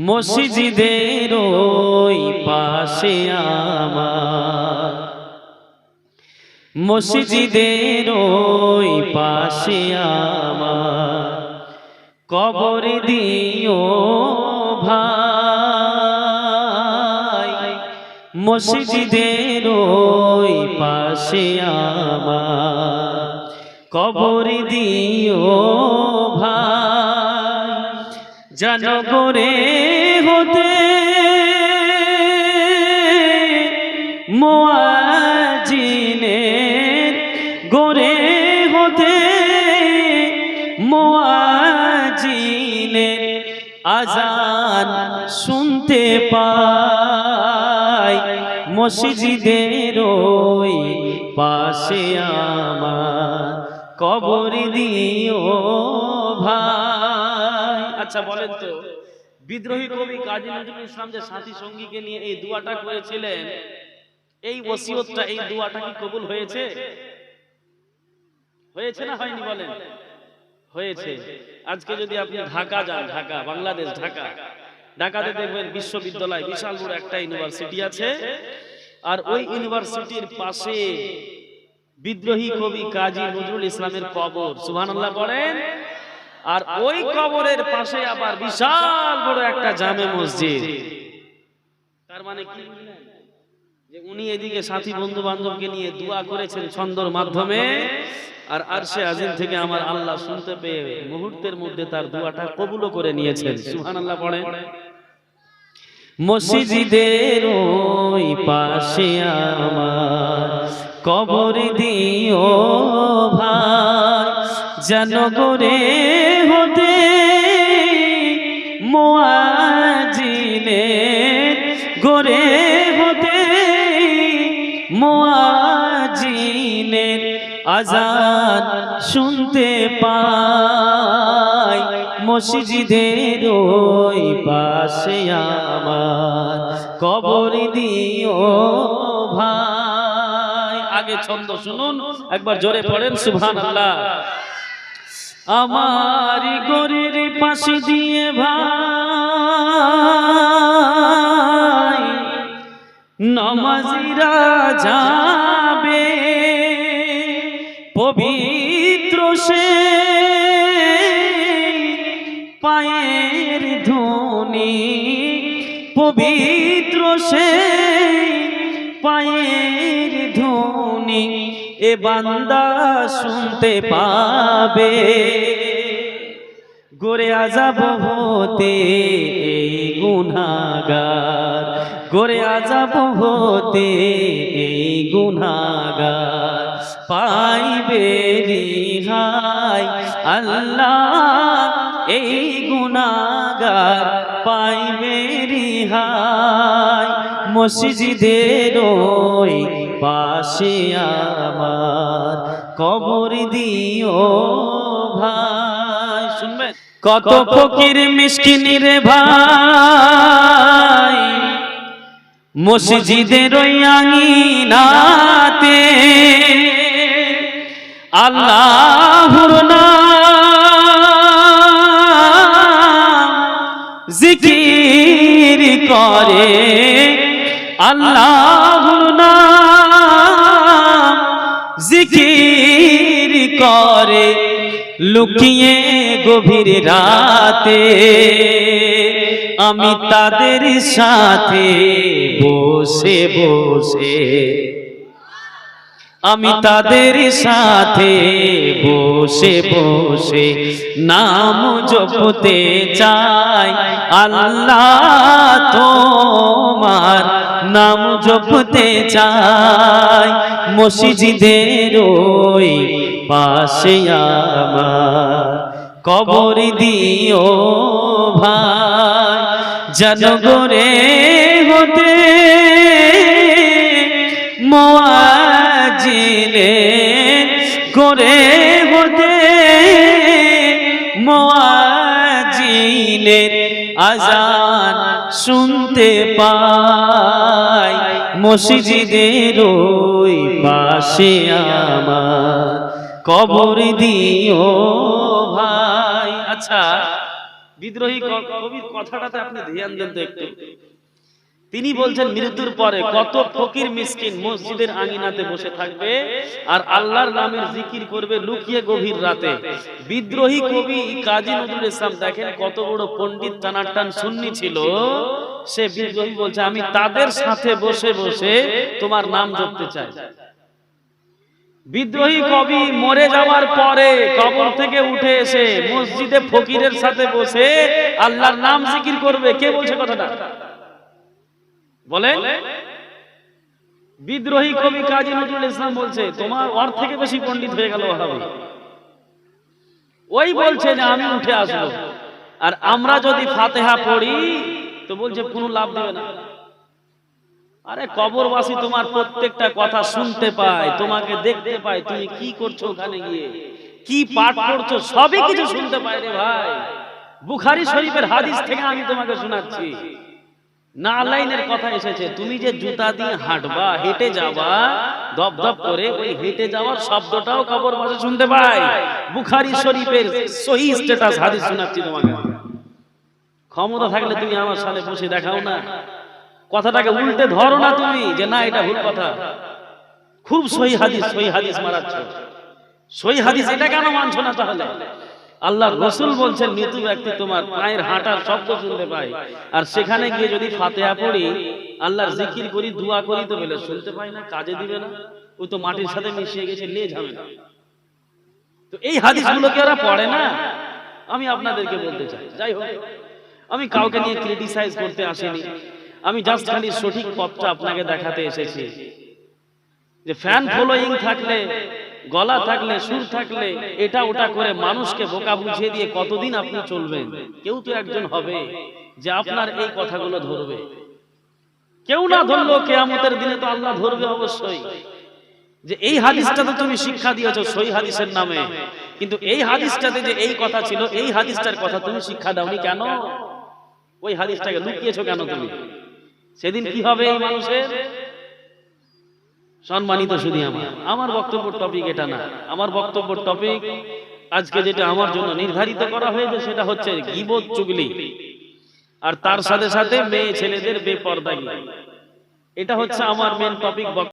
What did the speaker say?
মসজিদের ওই পাশে আমার। মসজিদের ওই পাশে আমার। কবর দিও ভাই। মসজিদের ওই পাশে আমার। কবর দিও জনগরে হতে মোয়াজিনের গোরে হতে মোয়াজিনের আজান শুনতে পাই মসজিদের ওই পাশে আমার কবর দিও ভাই। আচ্ছা বলেন তো, বিদ্রোহী কবি কাজী নজরুল ইসলাম যে সাথী সঙ্গীকে নিয়ে এই দুয়াটা করেছিলেন। এই ওসিয়তটা, এই দুয়াটা কি কবুল হয়েছে? হয়েছে না হয়নি বলেন? হয়েছে। আজকে যদি আপনি ঢাকা যান, ঢাকা, বাংলাদেশ, ঢাকা, ঢাকাতে দেখবেন বিশ্ববিদ্যালয় বিশাল বড় একটা ইউনিভার্সিটি আছে। আর ওই ইউনিভার্সিটির পাশে বিদ্রোহী কবি কাজী নজরুল ইসলামের কবর। সুবহানাল্লাহ পড়েন আর ওই কবরের পাশে আবার বিশাল বড় একটা জামে মসজিদ। তার মানে কি যে উনি এদিকে সাথী বন্ধু বান্ধবকে নিয়ে দোয়া করেছেন ছন্দর মাধ্যমে আর আরশে আজিম থেকে আমার আল্লাহ শুনতে পেয়ে মুহূর্তের মধ্যে তার দোয়াটা কবুলও করে নিয়েছেন। সুবহানাল্লাহ পড়ে। মসজিদের ওই পাশে আমার কবর দিও ভাই যেন করে হতে মোয়াজিনে গোরে হতে মোয়াজিনের আজান শুনতে পাই, মসজিদের ওই পাশে আমার কবর দিও ভাই। আগে ছন্দ শুনুন, একবার জোরে পড়েন, সুবহানাল্লাহ। আমার গরির পাশে দিয়ে ভাই, নমাজিরা যাবে, পবিত্র সে পায়ের ধ্বনি, পবিত্র সে পায়ের ধ্বনি। এ বান্দা শুনতে পাবে। গোরে আজাব হতে এই গুনাগার গোরে আজাব হতে এই গুনাগার পাইবে রিহাই আল্লাহ এই গুনাগার পাইবে রিহাই মসজিদের ওই পাশে আমার কবর দিও ভাই। শুনবেন? কত ফকির মিসকিন রে ভাই। মসজিদের ওই আঙিনাতে আল্লাহর নাম জিকির করে। আল্লাহর লুকিয়ে গভীর রাতে আমি তাদের সাথে বসে বসে। আমি তাদের সাথে বসে বসে নাম জপতে চাই। আল্লাহ তোমার নাম জপতে চাই মসজিদের ওই পাশে আমার। কবর দিও ভাই জনগরে হতে মোয়াজিনে করে হতে মোয়াজিনের আজান শুনতে পাই, মসজিদের ওই পাশে আমার কবর দিও ভাই। আচ্ছা বিদ্রোহী কবির কথাটাতে আপনি ধ্যান দেন তো একটু। তিনি বলছেন মৃত্যুর পরে কত ফকির মিসকিন মসজিদের আঙিনাতে বসে থাকবে আর আল্লাহর নামের জিকির করবে লুকিয়ে গভীর রাতে। বিদ্রোহী কবি কাজী নজরুল ইসলাম দেখেন কত বড় পণ্ডিত টানার টান সুন্নি ছিল। সে বিদ্রোহী বলছে আমি তাদের সাথে বসে বসে তোমার নাম জপতে চাই। বিদ্রোহী কবি মরে যাওয়ার পরে কবর থেকে উঠে এসে মসজিদে ফকিরের সাথে বসে আল্লাহর নাম জিকির করবে কে বলছে কথাটা বলেন বিদ্রোহী কবি কাজী নজরুল ইসলাম বলছে তোমার ওর থেকে বেশি পণ্ডিত হয়ে গেল ওই বলছে যে আমি উঠে আসব। আর আমরা যদি ফাতেহা পড়ি তো বলছে কোনো লাভ দেবে না। আরে কবরবাসী তোমার প্রত্যেকটা কথা শুনতে পায় তোমাকে দেখতে পায় তুমি কি করছ ওখানে গিয়ে? কি পাঠ করছ? সবই কিছু শুনতে পায় রে ভাই। বুখারি শরীফের হাদিস থেকে আমি তোমাকে শোনাচ্ছি। লাইনের কথা এসেছে। তুমি যে জুতা দিয়ে হাঁটবা, হেঁটে দপ দপ করে ওই হেঁটে যাওয়ার শব্দটাও কবর মাঝে শুনতে পাই। বুখারি শরীফের সহি হাদিস শোনাচ্ছি তোমাকে। ক্ষমতা থাকলে তুমি আমার সাথে বসে দেখাও না। কথাটাকে উল্টে ধরো না তুমি যে না, এটা ভুল কথা। খুব সহি হাদিস সহি হাদিস মারাচ্ছ সহি হাদিস এটা কেন মানছো না তাহলে? আল্লাহ রসুল বলছেন মৃত্যু ব্যক্তি তোমার পায়ের হাঁটার শব্দ শুনতে পাই। আর সেখানে গিয়ে যদি ফাতেহা পড়ি আল্লাহর জিকির করি দোয়া করি তো বলে শুনতে পাই না কাজে দিবে না। ও তো মাটির সাথে মিশিয়ে গেছে লে যাবে না। তো এই হাদিসগুলোকে ওরা পড়ে না? আমি আপনাদেরকে বলতে চাই। যাই হোক আমি কাউকে নিয়ে ক্রিটিসাইজ করতে আসিনি। আমি জাস্ট খালি সঠিক পথটা আপনাকে দেখাতে এসেছি। যে ফ্যান ফলোয়িং থাকলে গলা থাকলে সুর থাকলে এটা ওটা করে মানুষকে বোকা বুঝিয়ে দিয়ে কতদিন আপনি চলবেন? কেউ তো একজন হবে যে আপনার এই কথাগুলো ধরবে। কেউ না ধরলো কেয়ামতের দিনে তো আল্লাহ ধরবে অবশ্যই। যে এই হাদিসটা তো তুমি শিক্ষা দিয়েছ সই হাদিসের নামে। কিন্তু এই হাদিসটাতে যে এই কথা ছিল এই হাদিসটার কথা তুমি শিক্ষা দাওনি কেন? ওই হাদিসটাকে লুকিয়েছো কেন তুমি? সেদিন কি হবে এই মানুষের? সম্মানিত শুধু আমার। আমার বক্তব্যের টপিক এটা না। আমার বক্তব্যের টপিক আজকে যেটা আমার জন্য নির্ধারিত করা হয়েছে, সেটা হচ্ছে গিবত চুগলি। আর তার সাথে সাথে মেয়ে ছেলেদের বেপরদাগি। এটা হচ্ছে আমার মেন টপিক